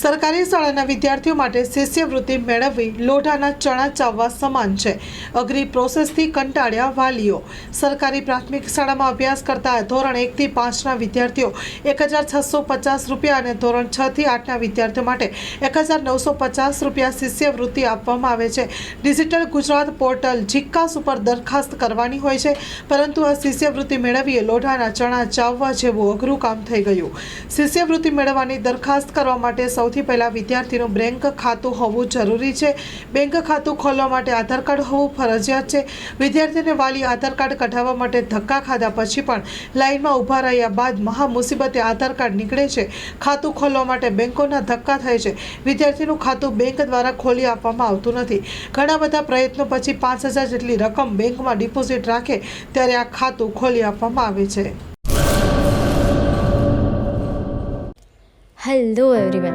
સરકારી શાળાના વિદ્યાર્થીઓ માટે શિષ્યવૃત્તિ મેળવવી લોઢાના ચણા ચાવવા સમાન છે. અઘરી પ્રોસેસથી કંટાળ્યા વાલીઓ. સરકારી પ્રાથમિક શાળામાં અભ્યાસ કરતા ધોરણ એકથી પાંચના વિદ્યાર્થીઓ એક હજાર છસો પચાસ રૂપિયા અને ધોરણ છથી આઠના વિદ્યાર્થીઓ માટે એક હજાર નવસો પચાસ રૂપિયા શિષ્યવૃત્તિ આપવામાં આવે છે. ડિજિટલ ગુજરાત પોર્ટલ જીક્કાસ ઉપર દરખાસ્ત કરવાની હોય છે, પરંતુ આ શિષ્યવૃત્તિ મેળવીએ લોઢાના ચણા ચાવવા જેવું અઘરું કામ થઈ ગયું. શિષ્યવૃત્તિ મેળવવાની દરખાસ્ત કરવા માટે સૌથી પહેલાં વિદ્યાર્થીનું બેંક ખાતું હોવું જરૂરી છે. બેંક ખાતું ખોલવા માટે આધાર કાર્ડ હોવું ફરજિયાત છે. વિદ્યાર્થીને વાલી આધાર કાર્ડ કઢાવવા માટે ધક્કા ખાધા પછી પણ લાઇનમાં ઊભા રહ્યા બાદ મહા મુસીબતે આધાર કાર્ડ નીકળે છે. ખાતું ખોલવા માટે બેંકોના ધક્કા થાય છે. વિદ્યાર્થીનું ખાતું બેંક દ્વારા ખોલી આપવામાં આવતું નથી. ઘણા બધા પ્રયત્નો પછી પાંચ હજાર જેટલી રકમ બેંકમાં ડિપોઝિટ રાખે ત્યારે આ ખાતું ખોલી આપવામાં આવે છે. Hello everyone